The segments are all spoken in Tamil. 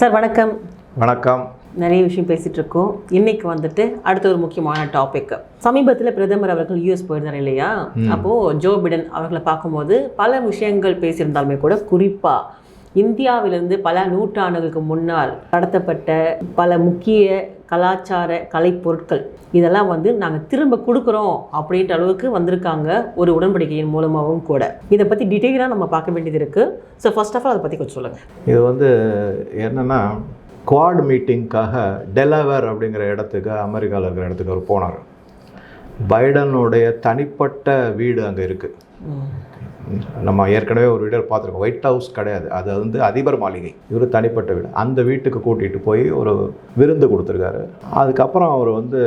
சார் வணக்கம். வணக்கம். நிறைய விஷயம் பேசிட்டு இருக்கோம். இன்னைக்கு வந்துட்டு அடுத்த ஒரு முக்கியமான டாபிக் சமீபத்தில் பிரதமர் அவர்கள் யூஎஸ் போயிருந்தார் இல்லையா? அப்போ ஜோ பிடன் அவர்களை பார்க்கும்போது பல விஷயங்கள் பேசியிருந்தாலுமே கூட குறிப்பா இந்தியாவிலிருந்து பல நூற்றாண்டுகளுக்கு முன்னால் கடத்தப்பட்ட பல முக்கிய கலாச்சார கலைப்பொருட்கள். இதெல்லாம் வந்து நாங்கள் திரும்ப கொடுக்குறோம் அப்படின்ற அளவுக்கு வந்திருக்காங்க ஒரு உடன்படிக்கையின் மூலமாகவும் கூட. இதை பற்றி டீட்டெயிலாக நம்ம பார்க்க வேண்டியது இருக்குது ஸோ ஃபர்ஸ்ட் ஆஃப் ஆல் அதை பற்றி கொஞ்சம் சொல்லுங்கள் இது வந்து என்னென்னா குவாட் மீட்டிங்க்காக டெலவர் அப்படிங்கிற இடத்துக்கு அமெரிக்காவில் இருக்கிற இடத்துக்கு அவர் போனார். பைடனுடைய தனிப்பட்ட வீடு அங்கே இருக்குது நம்ம ஏற்கனவே ஒரு வீடியோ பார்த்துருக்கோம். ஒயிட் ஹவுஸ் கிடையாது. அது வந்து அதிபர் மாளிகை. இவர் தனிப்பட்ட வீடு. அந்த வீட்டுக்கு கூட்டிகிட்டு போய் ஒரு விருந்து கொடுத்துருக்காரு. அதுக்கப்புறம் அவர் வந்து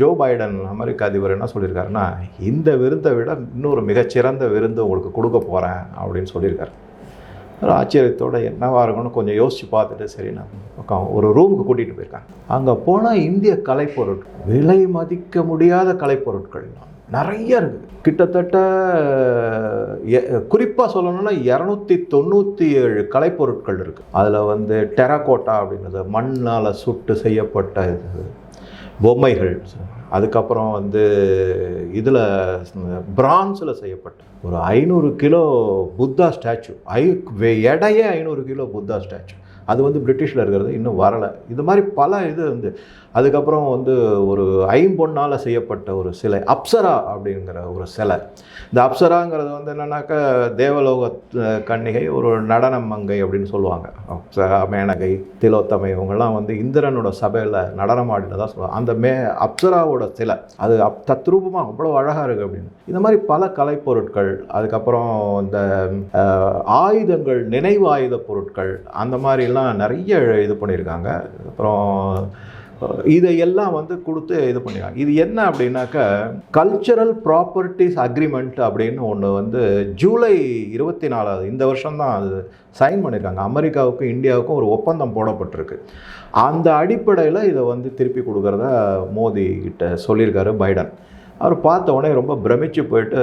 ஜோ பைடன் அமெரிக்க அதிபர் என்ன சொல்லியிருக்காருன்னா இந்த விருந்தை விட இன்னொரு மிகச்சிறந்த விருந்து உங்களுக்கு கொடுக்க போகிறேன் அப்படின்னு சொல்லியிருக்காரு. ஒரு ஆச்சரியத்தோடு என்னவாக இருக்கும்னு கொஞ்சம் யோசித்து பார்த்துட்டு சரி நான் ஒரு ரூமுக்கு கூட்டிகிட்டு போயிருக்காங்க. அங்கே போனால் இந்திய கலைப்பொருட்கள் விலை மதிக்க முடியாத கலைப்பொருட்கள். நிறைய இருக்குது. கிட்டத்தட்ட குறிப்பாக சொல்லணும்னா இரநூத்தி தொண்ணூற்றி ஏழு கலைப்பொருட்கள் இருக்குது அதில் வந்து டெராகோட்டா அப்படின்றது மண்ணால் சுட்டு செய்யப்பட்ட இது பொம்மைகள். அதுக்கப்புறம் வந்து இதில் பிரான்ஸில் செய்யப்பட்ட ஒரு ஐநூறு கிலோ புத்தா ஸ்டாச்சு. ஐ எடையே ஐநூறு கிலோ புத்தா ஸ்டாச்சு. அது வந்து பிரிட்டிஷில் இருக்கிறது இன்னும் வரலை. இது மாதிரி பல இது வந்து அதுக்கப்புறம் வந்து ஒரு ஐம்பொன்னால் செய்யப்பட்ட ஒரு சிலை அப்சரா அப்படிங்கிற ஒரு சிலை. இந்த அப்சராங்கிறது வந்து என்னன்னாக்கா தேவலோக கன்னிகை ஒரு நடன மங்கை அப்படின்னு சொல்லுவாங்க. அப்சரா மேனகை திலோத்தமை இவங்கெல்லாம் வந்து இந்திரனோட சபையில் நடனம் சொல்லுவாங்க. அந்த மே அப்சராவோட சிலை அது அப் தத்ரூபமாக அவ்வளோ அழகாக இருக்குது அப்படின்னு. இந்த மாதிரி பல கலைப்பொருட்கள் அதுக்கப்புறம் இந்த ஆயுதங்கள் நினைவு ஆயுத பொருட்கள் அந்த மாதிரிலாம் நிறைய இது பண்ணியிருக்காங்க. அப்புறம் இதையெல்லாம் வந்து கொடுத்து இது பண்ணிடுவாங்க இது என்ன அப்படின்னாக்கா கல்ச்சரல் ப்ராப்பர்ட்டிஸ் அக்ரிமெண்ட் அப்படின்னு ஒன்று வந்து ஜூலை இருபத்தி நாலாவது இந்த வருஷம்தான் அது சைன் பண்ணியிருக்காங்க அமெரிக்காவுக்கும் இந்தியாவுக்கும் ஒரு ஒப்பந்தம் போடப்பட்டிருக்கு. அந்த அடிப்படையில் இதை வந்து திருப்பி கொடுக்குறத மோடி கிட்ட சொல்லியிருக்காரு பைடன். அவர் பார்த்த உடனே ரொம்ப பிரமிச்சு போயிட்டு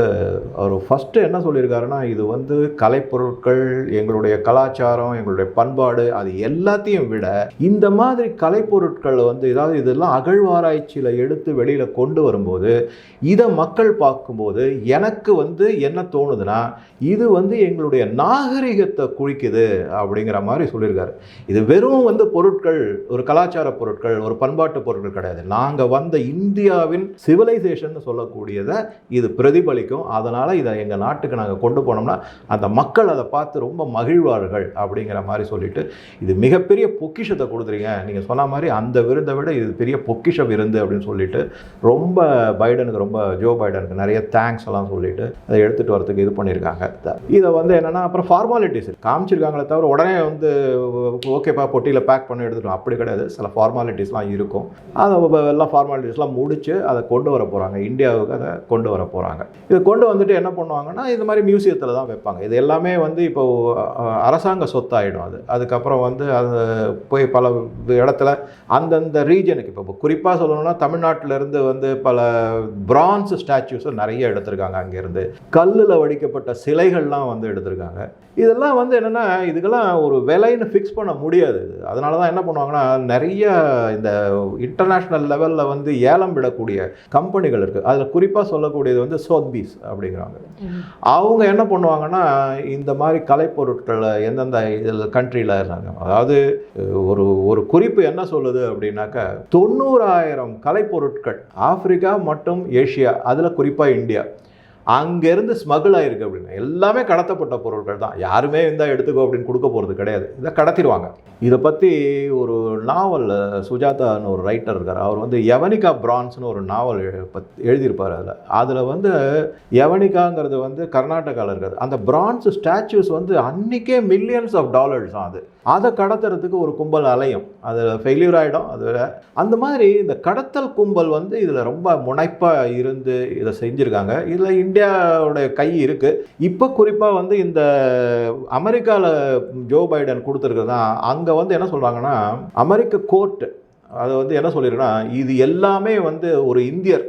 அவர் ஃபஸ்ட்டு என்ன சொல்லியிருக்காருன்னா இது வந்து கலைப்பொருட்கள் எங்களுடைய கலாச்சாரம் எங்களுடைய பண்பாடு அது எல்லாத்தையும் விட இந்த மாதிரி கலைப்பொருட்கள் வந்து ஏதாவது இதெல்லாம் அகழ்வாராய்ச்சியில் எடுத்து வெளியில் கொண்டு வரும்போது இதை மக்கள் பார்க்கும்போது எனக்கு வந்து என்ன தோணுதுன்னா இது வந்து எங்களுடைய நாகரிகத்தை குறிக்குது அப்படிங்கிற மாதிரி சொல்லியிருக்காரு. இது வெறும் வந்து பொருட்கள் ஒரு கலாச்சார பொருட்கள் ஒரு பண்பாட்டு பொருட்கள் கிடையாது. நாங்கள் வந்த இந்தியாவின் சிவிலைசேஷன் சொல்லக்கூடியதை இது பிரதிபலிக்கும். அதனால் இதை எங்கள் நாட்டுக்கு நாங்கள் கொண்டு போனோம்னா அந்த மக்கள் அதை பார்த்து ரொம்ப மகிழ்வார்கள் அப்படிங்கிற மாதிரி சொல்லிட்டு இது மிகப்பெரிய பொக்கிஷத்தை கொடுத்துறீங்க. நீங்கள் சொன்ன மாதிரி அந்த விருந்தை விட இது பெரிய பொக்கிஷ விருந்து அப்படின்னு சொல்லிட்டு ரொம்ப பைடனுக்கு ரொம்ப ஜோ பைடனுக்கு நிறைய தேங்க்ஸ் எல்லாம் சொல்லிட்டு அதை எடுத்துகிட்டு வரதுக்கு இது பண்ணியிருக்காங்க. இதை வந்து என்னென்னா அப்புறம் ஃபார்மாலிட்டிஸ் காமிச்சிருக்காங்களே தவிர உடனே வந்து ஓகேப்பா பொட்டியில் பேக் பண்ணி எடுத்துட்டோம். அப்படி கிடையாது. சில ஃபார்மாலிட்டிஸ்லாம் இருக்கும். அதை எல்லாம் ஃபார்மாலிட்டிஸ்லாம் முடிச்சு அதை கொண்டு வர போகிறாங்க இந்தியாவுக்கு அதை கொண்டு வர போகிறாங்க இது கொண்டு வந்துட்டு என்ன பண்ணுவாங்கன்னா இது மாதிரி மியூசியத்தில் தான் வைப்பாங்க. இது எல்லாமே வந்து இப்போ அரசாங்க சொத்தாயிடும் அது. அதுக்கப்புறம் வந்து அது போய் பல இடத்துல அந்தந்த ரீஜனுக்கு இப்போ குறிப்பாக சொல்லணும்னா தமிழ்நாட்டிலேருந்து வந்து பல பிரான்ஸ் ஸ்டாச்சுஸும் நிறைய எடுத்திருக்காங்க அங்கேருந்து. கல்லில் வடிக்கப்பட்ட சிலைகள்லாம் வந்து எடுத்திருக்காங்க. இதெல்லாம் வந்து என்னென்னா இதுக்கெல்லாம் ஒரு விலைன்னு ஃபிக்ஸ் பண்ண முடியாது இது. அதனால தான் என்ன பண்ணுவாங்கன்னா நிறைய இந்த இன்டர்நேஷ்னல் லெவலில் வந்து ஏலம் விடக்கூடிய கம்பெனிகள் இருக்குது அதில் குறிப்பாக சொல்லக்கூடியது வந்து சோத்பீஸ் அப்படிங்கிறாங்க. அவங்க என்ன பண்ணுவாங்கன்னா இந்த மாதிரி கலைப்பொருட்களை எந்தெந்த இதில் கண்ட்ரியில் இருந்தாங்க அதாவது ஒரு ஒரு குறிப்பு என்ன சொல்லுது அப்படின்னாக்கா தொண்ணூறாயிரம் கலைப்பொருட்கள் ஆப்பிரிக்கா மற்றும் ஏஷியா அதில் குறிப்பாக இந்தியா. அங்கேருந்து ஸ்மகிள் ஆயிருக்கு அப்படின்னு எல்லாமே கடத்தப்பட்ட பொருட்கள் தான். யாருமே இருந்தால் எடுத்துக்கோ அப்படின்னு கொடுக்க போகிறது கிடையாது. இதை கடத்திடுவாங்க. இதை பற்றி ஒரு நாவல் சுஜாதான்னு ஒரு ரைட்டர் இருக்கார். அவர் வந்து யவனிகா பிரான்ஸ்னு ஒரு நாவல் எழு- பத் எழுதியிருப்பார் அதில். அதில் வந்து யவனிகாங்கிறது வந்து கர்நாடகாவில் இருக்காது. அந்த பிரான்ஸ் ஸ்டாச்சுஸ் வந்து அன்றைக்கே மில்லியன்ஸ் ஆஃப் டாலர்ஸ் தான் அது. அதை கடத்துறதுக்கு ஒரு கும்பல் அலையும். அது ஃபெயிலியர் ஆகிடும் அது அந்த மாதிரி இந்த கடத்தல் கும்பல் வந்து இதில் ரொம்ப முனைப்பாக இருந்து இதை செஞ்சுருக்காங்க. இதில் இந்தியாவுடைய கை இருக்குது இப்போ குறிப்பாக வந்து இந்த அமெரிக்காவில் ஜோ பைடன் கொடுத்துருக்குறது தான் அங்கே வந்து என்ன சொல்கிறாங்கன்னா அமெரிக்க கோர்ட் அது வந்து என்ன சொல்லிருக்குன்னா இது எல்லாமே வந்து ஒரு இந்தியர்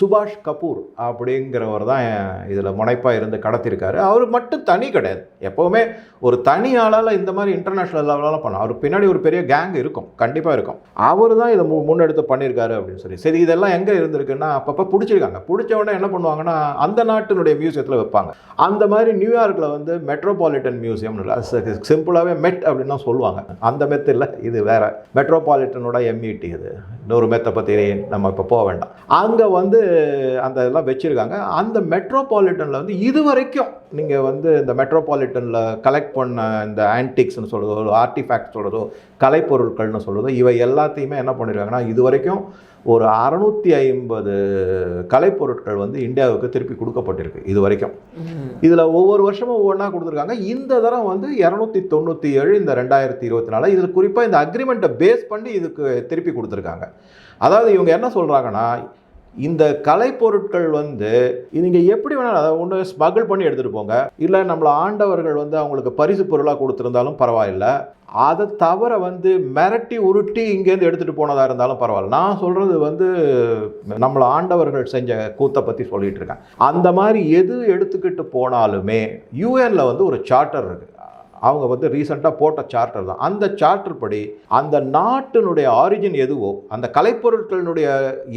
சுபாஷ் கபூர் அப்படிங்கிறவர் தான் இதில் முனைப்பாக இருந்து கடத்திருக்காரு அவர் மட்டும் தனி கிடையாது. எப்போவுமே ஒரு தனி ஆளால் இந்த மாதிரி இன்டர்நேஷ்னல் லெவலால் பண்ண அவர் பின்னாடி ஒரு பெரிய கேங் இருக்கும். கண்டிப்பாக இருக்கும். அவர் தான் இதை மு- முன்னெடுத்து பண்ணியிருக்காரு அப்படின்னு சொல்லி. சரி இதெல்லாம் எங்கே இருந்திருக்குன்னா அப்பப்போ பிடிச்சிருக்காங்க. பிடிச்சவொடனே என்ன பண்ணுவாங்கன்னா அந்த நாட்டினுடைய மியூசியத்தில் வைப்பாங்க. அந்த மாதிரி நியூயார்க்கில் வந்து மெட்ரோபாலிட்டன் மியூசியம்னு சிம்பிளாகவே மெட் அப்படின்னு தான் சொல்லுவாங்க. அந்த மெத் இல்லை இது வேற. மெட்ரோபாலிட்டனோட எம்இடி இது. இன்னொரு மெத்தை பற்றி நம்ம இப்போ போக வேண்டாம். அங்கே வந்து அந்த இதெல்லாம் வச்சுருக்காங்க. அந்த மெட்ரோபாலிட்டனில் வந்து இது வரைக்கும் நீங்கள் வந்து இந்த மெட்ரோபாலிட்டனில் கலெக்ட் பண்ண இந்த ஆன்டிக்ஸ்னு சொல்கிறதோ ஆர்டிஃபேக்ட் சொல்கிறதோ கலைப்பொருட்கள்னு சொல்கிறதோ இவை எல்லாத்தையுமே என்ன பண்ணியிருக்காங்கன்னா இது வரைக்கும் ஒரு அறநூற்றி ஐம்பது கலைப்பொருட்கள் வந்து இந்தியாவுக்கு திருப்பி கொடுக்கப்பட்டிருக்கு இது வரைக்கும் இதில் ஒவ்வொரு வருஷமும் ஒவ்வொன்றா கொடுத்துருக்காங்க. இந்த தரம் வந்து இரநூத்தி தொண்ணூற்றி ஏழு இந்த ரெண்டாயிரத்தி இருபத்தி நாலு இதில் குறிப்பாக இந்த அக்ரிமெண்ட்டை பேஸ் பண்ணி இதுக்கு திருப்பி கொடுத்துருக்காங்க. அதாவது இவங்க என்ன சொல்கிறாங்கன்னா இந்த கலைப்பொருட்கள் வந்து நீங்கள் எப்படி வேணாலும் அதை ஒன்று ஸ்மகிள் பண்ணி எடுத்துகிட்டு போங்க. இல்லை நம்மளை ஆண்டவர்கள் வந்து அவங்களுக்கு பரிசு பொருளாக கொடுத்துருந்தாலும் பரவாயில்ல. அதை தவிர வந்து மிரட்டி உருட்டி இங்கேருந்து எடுத்துகிட்டு போனதாக இருந்தாலும் பரவாயில்ல. நான் சொல்கிறது வந்து நம்மளை ஆண்டவர்கள் செஞ்ச கூத்தை பற்றி சொல்லிகிட்டு இருக்கேன். அந்த மாதிரி எது எடுத்துக்கிட்டு போனாலுமே யூஎனில் வந்து ஒரு சார்ட்டர் இருக்குது அவங்க வந்து ரீசெண்டாக போட்ட சார்ட்டர் தான். அந்த சார்ட்டர் படி அந்த நாட்டினுடைய ஆரிஜின் எதுவோ அந்த கலைப்பொருட்களினுடைய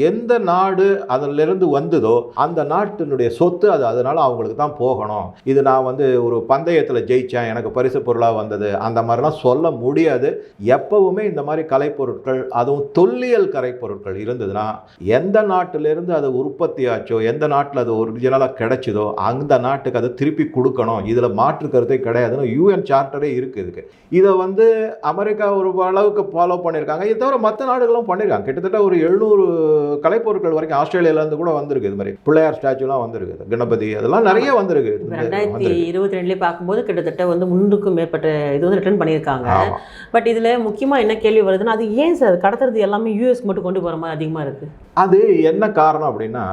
எந்த நாடு அதிலிருந்து வந்ததோ அந்த நாட்டினுடைய சொத்து அது அதனால் அவங்களுக்கு தான் போகணும். இது நான் வந்து ஒரு பந்தயத்தில் ஜெயித்தேன் எனக்கு பரிசு பொருளாக வந்தது அந்த மாதிரிலாம் சொல்ல முடியாது. எப்பவுமே இந்த மாதிரி கலைப்பொருட்கள் அதுவும் தொல்லியல் கலைப்பொருட்கள் இருந்ததுன்னா எந்த நாட்டிலிருந்து அது உற்பத்தி ஆச்சோ எந்த நாட்டில் அது ஒரிஜினலாக கிடைச்சதோ அந்த நாட்டுக்கு அதை திருப்பி கொடுக்கணும். இதில் மாற்று கருத்தே கிடையாதுன்னு யூஎன் சார்ட்டரே இருக்குது இதுக்கு. இதை வந்து அமெரிக்கா ஒரு அளவுக்கு ஃபாலோ பண்ணியிருக்காங்க. இதை தவிர மற்ற நாடுகளும் பண்ணியிருக்காங்க. கிட்டத்தட்ட ஒரு எழுநூறு கலைப்பொருட்கள் வரைக்கும் ஆஸ்திரேலியாவிலேருந்து கூட வந்திருக்கு இது மாதிரி. பிள்ளையார் ஸ்டாச்சுலாம் வந்திருக்கு கணபதி அதெல்லாம் நிறைய வந்திருக்கு. ரெண்டாயிரத்தி. இருபத்தி ரெண்டுலேயே பார்க்கும்போது கிட்டத்தட்ட வந்து முன்னுக்கும் மேற்பட்ட இது வந்து ரிட்டர்ன் பண்ணியிருக்காங்க. பட் இதில் முக்கியமாக என்ன கேள்வி வருதுன்னா அது ஏன் சார்? கடத்துறது எல்லாமே யூஎஸ் மட்டும் கொண்டு போகிற மாதிரி அதிகமாக இருக்குது அது என்ன காரணம் அப்படின்னா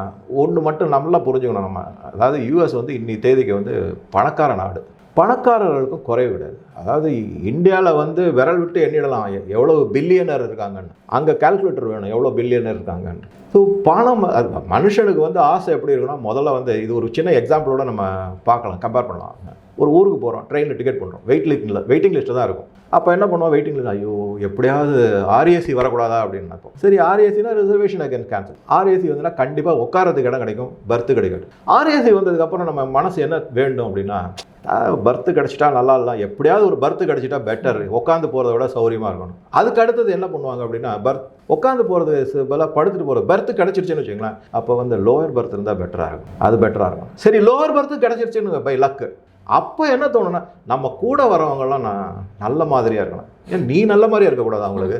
ஒன்று மட்டும் நல்லா புரிஞ்சுக்கணும் நம்ம. அதாவது யூஎஸ் வந்து இன்னி தேதிக்கு வந்து பணக்கார நாடு. பணக்காரர்களுக்கும் குறைவு கிடையாது அதாவது இந்தியாவில் வந்து விரல் விட்டு எண்ணிடலாம். எவ்வளோ பில்லியனர் இருக்காங்கன்னு. அங்கே கால்குலேட்டர் வேணும். எவ்வளோ பில்லியனர் இருக்காங்கன்னு. ஸோ பணம் அது மனுஷனுக்கு வந்து ஆசை எப்படி இருக்குன்னா முதல்ல வந்து இது ஒரு சின்ன எக்ஸாம்பிளோட நம்ம பார்க்கலாம் கம்பேர் பண்ணலாம். ஒரு ஊருக்கு போகிறோம் ட்ரெயினில் டிக்கெட் பண்ணுறோம் வெயிட் லிஸ்ட்டில் வெயிட்டிங் லிஸ்ட்டு தான் இருக்கும். அப்போ என்ன பண்ணுவோம்? வெயிட்டிங் லிஸ்ட் ஐயோ எப்படியாவது ஆர்ஏசி வரக்கூடாதா அப்படின்னு நினைப்போம். சரி ஆர்ஏசினா ரிசர்வேஷன் அகேன் கேன்சல் ஆர்ஏசி வந்துன்னா கண்டிப்பாக உட்காரத்துக்கு இடம் கிடைக்கும் பர்த்து கிடைக்கும். ஆர்ஏசி வந்ததுக்கப்புறம் நம்ம மனசு என்ன வேண்டும் அப்படின்னா பர்த்து கிடச்சிட்டா நல்லா இல்லை. எப்படியாவது ஒரு பர்த்து கிடச்சிட்டா பெட்டர் உட்காந்து போகிறத விட சௌரியமாக இருக்கணும். அதுக்கு அடுத்தது என்ன பண்ணுவாங்க அப்படின்னா பர்த் உட்காந்து போகிறது பதிலாக படுத்துட்டு போகிறது பர்த்து கிடச்சிருச்சுன்னு வச்சுங்களேன் அப்போ வந்து லோவர் பர்த் இருந்தால் பெட்டராக இருக்கும். அது பெட்டராக இருக்கும். சரி லோவர் பர்த்து கிடச்சிருச்சுன்னு பை லக்கு அப்போ என்ன தோணுன்னா நம்ம கூட வரவங்கலாம் நான் நல்ல மாதிரியாக இருக்கணும். ஏன் நீ நல்ல மாதிரியாக இருக்கக்கூடாது அவங்களுக்கு?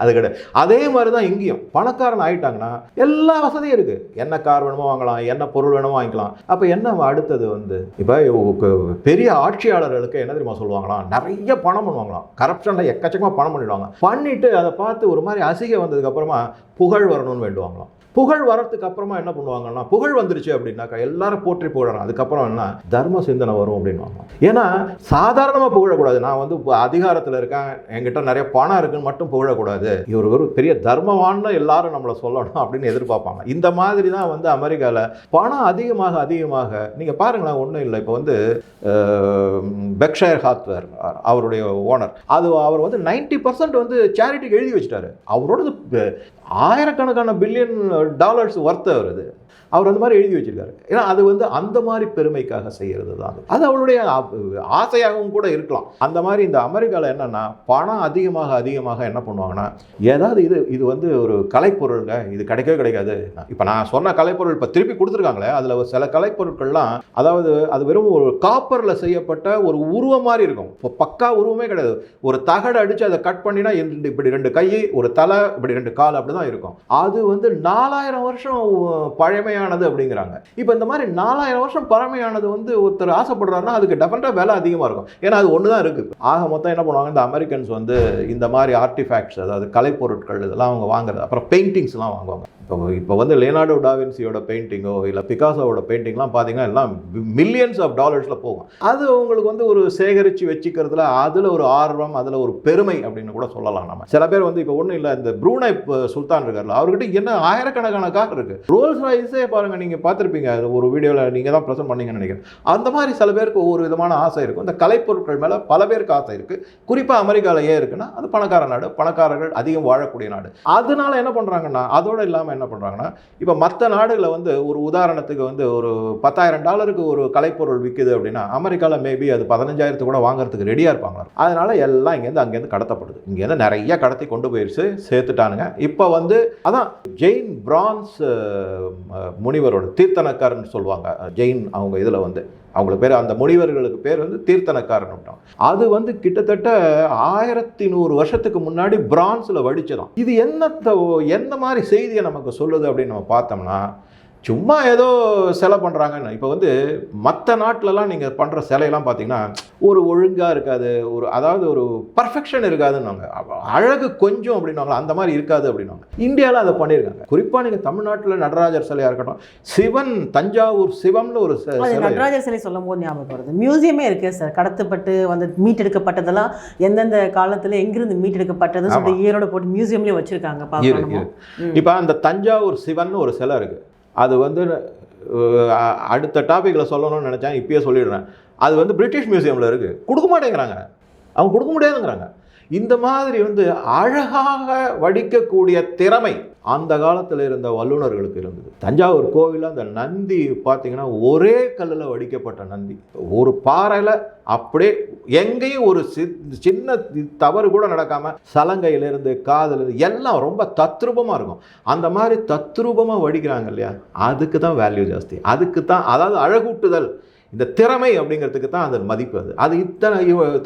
அது கிடையாது. அதே மாதிரி தான் இங்கேயும். பணக்காரன் ஆகிட்டாங்கன்னா எல்லா வசதியும் இருக்குது என்ன கார் வேணுமோ வாங்கலாம் என்ன பொருள் வேணுமோ வாங்கிக்கலாம். அப்போ என்ன அடுத்தது வந்து? இப்போ பெரிய ஆட்சியாளர்களுக்கு என்ன தெரியுமா சொல்லுவாங்களாம்? நிறைய பணம் பண்ணுவாங்களாம். கரப்ஷனில் எக்கச்சக்கமாக பணம் பண்ணிடுவாங்க. பண்ணிட்டு அதை பார்த்து ஒரு மாதிரி அசிகை வந்ததுக்கப்புறமா புகழ் வரணும்னு வேண்டுவாங்களாம். புகழ் வரத்துக்கு அப்புறமா என்ன பண்ணுவாங்கன்னா புகழ் வந்துருச்சு அப்படின்னாக்கா எல்லாரும் போற்றி புகழணும். அதுக்கப்புறம் என்ன? தர்ம சிந்தனை வரும் அப்படின்வாங்க ஏன்னா சாதாரணமாக புகழக்கூடாது. நான் வந்து அதிகாரத்தில் இருக்கேன் என்கிட்ட நிறைய பணம் இருக்குன்னு மட்டும் புகழக்கூடாது. இவர் ஒரு பெரிய தர்மவான்னு எல்லாரும் நம்மளை சொல்லணும் அப்படின்னு எதிர்பார்ப்பாங்க. இந்த மாதிரி தான் வந்து அமெரிக்காவில் பணம் அதிகமாக அதிகமாக நீங்கள் பாருங்களேன் ஒன்றும் இல்லை. இப்போ வந்து பெக்ஷயர் ஹாத்வேர் அவருடைய ஓனர் அது அவர் வந்து 90% பர்சன்ட் வந்து சேரிட்டிக்கு எழுதி வச்சிட்டாரு. அவரோடது ஆயிரக்கணக்கான பில்லியன் டாலர்ஸ் ஒர்த்து வருது அவர் அந்த மாதிரி எழுதி வச்சிருக்காரு. ஏன்னா அது வந்து அந்த மாதிரி பெருமைக்காக செய்கிறது தான் அது. அவளுடைய அவருடைய ஆசையாகவும் கூட இருக்கலாம். அந்த மாதிரி இந்த அமெரிக்காவில் என்னென்னா பணம் அதிகமாக அதிகமாக என்ன பண்ணுவாங்கன்னா ஏதாவது இது இது வந்து ஒரு கலைப்பொருளுங்க இது கிடைக்கவே கிடைக்காது. இப்போ நான் சொன்ன கலைப்பொருள் இப்போ திருப்பி கொடுத்துருக்காங்களே அதில் சில கலைப்பொருட்கள்லாம் அதாவது அது வெறும் ஒரு காப்பரில் செய்யப்பட்ட ஒரு உருவம் மாதிரி இருக்கும். இப்போ பக்கா உருவமே கிடையாது. ஒரு தகடு அடித்து அதை கட் பண்ணினா இப்படி ரெண்டு கை ஒரு தலை இப்படி ரெண்டு கால் அப்படி தான் இருக்கும். அது வந்து நாலாயிரம் வருஷம் பழமையான பழமையானது அப்படிங்கிறாங்க. இப்போ இந்த மாதிரி நாலாயிரம் வருஷம் பழமையானது வந்து ஒருத்தர் ஆசைப்படுறாருன்னா அதுக்கு டெஃபினட்டாக விலை அதிகமாக இருக்கும். ஏன்னா அது ஒன்று தான் இருக்குது ஆக மொத்தம் என்ன பண்ணுவாங்க? இந்த அமெரிக்கன்ஸ் வந்து இந்த மாதிரி ஆர்டிஃபேக்ட்ஸ் அதாவது கலைப்பொருட்கள் இதெல்லாம் அவங்க வாங்குறது. அப்புறம் பெயிண்டிங்ஸ்லாம் வாங்குவாங்க. இப்போ இப்போ வந்து லியனார்டோ டாவின்சியோட பெயிண்டிங்கோ இல்லை பிகாசோவோட பெயிண்டிங்லாம் பார்த்தீங்கன்னா எல்லாம் மில்லியன்ஸ் ஆஃப் டாலர்ஸில் போகும். அது உங்களுக்கு வந்து ஒரு சேகரித்து வச்சுக்கிறதுல அதில் ஒரு ஆர்வம் அதில் ஒரு பெருமை அப்படின்னு கூட சொல்லலாம் நம்ம. சில பேர் வந்து இப்போ ஒன்றும் இல்லை இந்த ப்ரூனை சுல்தான் இருக்கார்ல அவர்கிட்ட என்ன ஆயிரக்கணக்கான கார் இருக்குது ரோல்ஸ் ராய்ஸே பாருங்கள் நீங்கள் பார்த்துருப்பீங்க. அது ஒரு வீடியோவில் நீங்கள் தான் ப்ரெசென்ட் பண்ணீங்கன்னு நினைக்கிறேன். அந்த மாதிரி சில பேருக்கு ஒவ்வொரு விதமான ஆசை இருக்கும் இந்த கலைப்பொருட்கள் மேலே பல பேருக்கு ஆசை இருக்குது குறிப்பாக அமெரிக்காவில் ஏன் இருக்குன்னா அது பணக்கார நாடு. பணக்காரர்கள் அதிகம் வாழக்கூடிய நாடு. அதனால என்ன பண்ணுறாங்கன்னா அதோடு இல்லாமல் என்ன பண்ணுறாங்கன்னா இப்போ மற்ற நாடுகளில் வந்து ஒரு உதாரணத்துக்கு வந்து ஒரு பத்தாயிரம் டாலருக்கு ஒரு கலைப்பொருள் விற்குது அப்படின்னா அமெரிக்காவில் மேபி அது பதினஞ்சாயிரத்து கூட வாங்குறதுக்கு ரெடியாக இருப்பாங்களா அதனால எல்லாம் இங்கேருந்து அங்கேருந்து கடத்தப்படுது. இங்கேருந்து நிறைய கடத்தி கொண்டு போயிடுச்சு சேர்த்துட்டானுங்க. இப்போ வந்து அதான் ஜெயின் பிரான்ஸ் முனிவரோட தீர்த்தனக்காரன் சொல்லுவாங்க. ஜெயின் அவங்க இதில் வந்து. அவங்களுக்கு பேர் அந்த முனிவர்களுக்கு பேர் வந்து தீர்த்தனக்காரன் அது வந்து கிட்டத்தட்ட ஆயிரத்தி நூறு வருஷத்துக்கு முன்னாடி பிரான்ஸில் வடிச்சதான் இது என்னத்த எந்த மாதிரி செய்தியை நமக்கு சொல்லுது அப்படின்னு நம்ம பார்த்தோம்னா சும்மா ஏதோ சிலை பண்ணுறாங்கன்னு இப்போ வந்து மற்ற நாட்டிலலாம் நீங்கள் பண்ணுற சிலையெல்லாம் பார்த்தீங்கன்னா ஒரு ஒழுங்காக இருக்காது ஒரு அதாவது ஒரு பர்ஃபெக்ஷன் இருக்காதுன்னு அழகு கொஞ்சம் அப்படின்னுவாங்க அந்த மாதிரி இருக்காது அப்படின்னுவாங்க. இந்தியாவில் அதை பண்ணியிருக்காங்க குறிப்பாக நீங்கள் தமிழ்நாட்டில் நடராஜர் சிலையாக இருக்கட்டும் சிவன் தஞ்சாவூர் சிவம்னு ஒரு நடராஜர் சிலை சொல்லும் போது ஞாபகம் வருது. மியூசியமே இருக்கு சார் கடத்தப்பட்டு வந்து மீட்டெடுக்கப்பட்டதெல்லாம் எந்தெந்த காலத்துல எங்கிருந்து மீட்டெடுக்கப்பட்டது ஈரோட போட்டு மியூசியம்லயே வச்சிருக்காங்க இப்போ அந்த தஞ்சாவூர் சிவன் ஒரு சிலை இருக்கு. அது வந்து அடுத்த டாப்பிக்கில் சொல்லணும்னு நினச்சேன் இப்பயே சொல்லிடுறேன். அது வந்து பிரிட்டிஷ் மியூசியமில் இருக்குது கொடுக்க மாட்டேங்கிறாங்க. அவங்க கொடுக்க முடியாதுங்கிறாங்க. இந்த மாதிரி வந்து அழகாக வடிக்கக்கூடிய திறமை அந்த காலத்தில் இருந்த வல்லுநர்களுக்கு இருந்தது. தஞ்சாவூர் கோவிலில் அந்த நந்தி பார்த்தீங்கன்னா ஒரே கல்லில் வடிக்கப்பட்ட நந்தி. ஒரு பாறையில் அப்படியே எங்கேயும் ஒரு சி- சின்ன தவறு கூட நடக்காமல் சலங்கையிலேருந்து காதில் எல்லாம் ரொம்ப தத்ரூபமாக இருக்கும். அந்த மாதிரி தத்ரூபமாக வடிக்கிறாங்க இல்லையா? அதுக்கு தான் வேல்யூ ஜாஸ்தி. அதுக்கு தான் அதாவது அழகூட்டுதல். இந்த திறமை அப்படிங்கிறதுக்கு தான் அது மதிப்பு அது. அது இத்தனை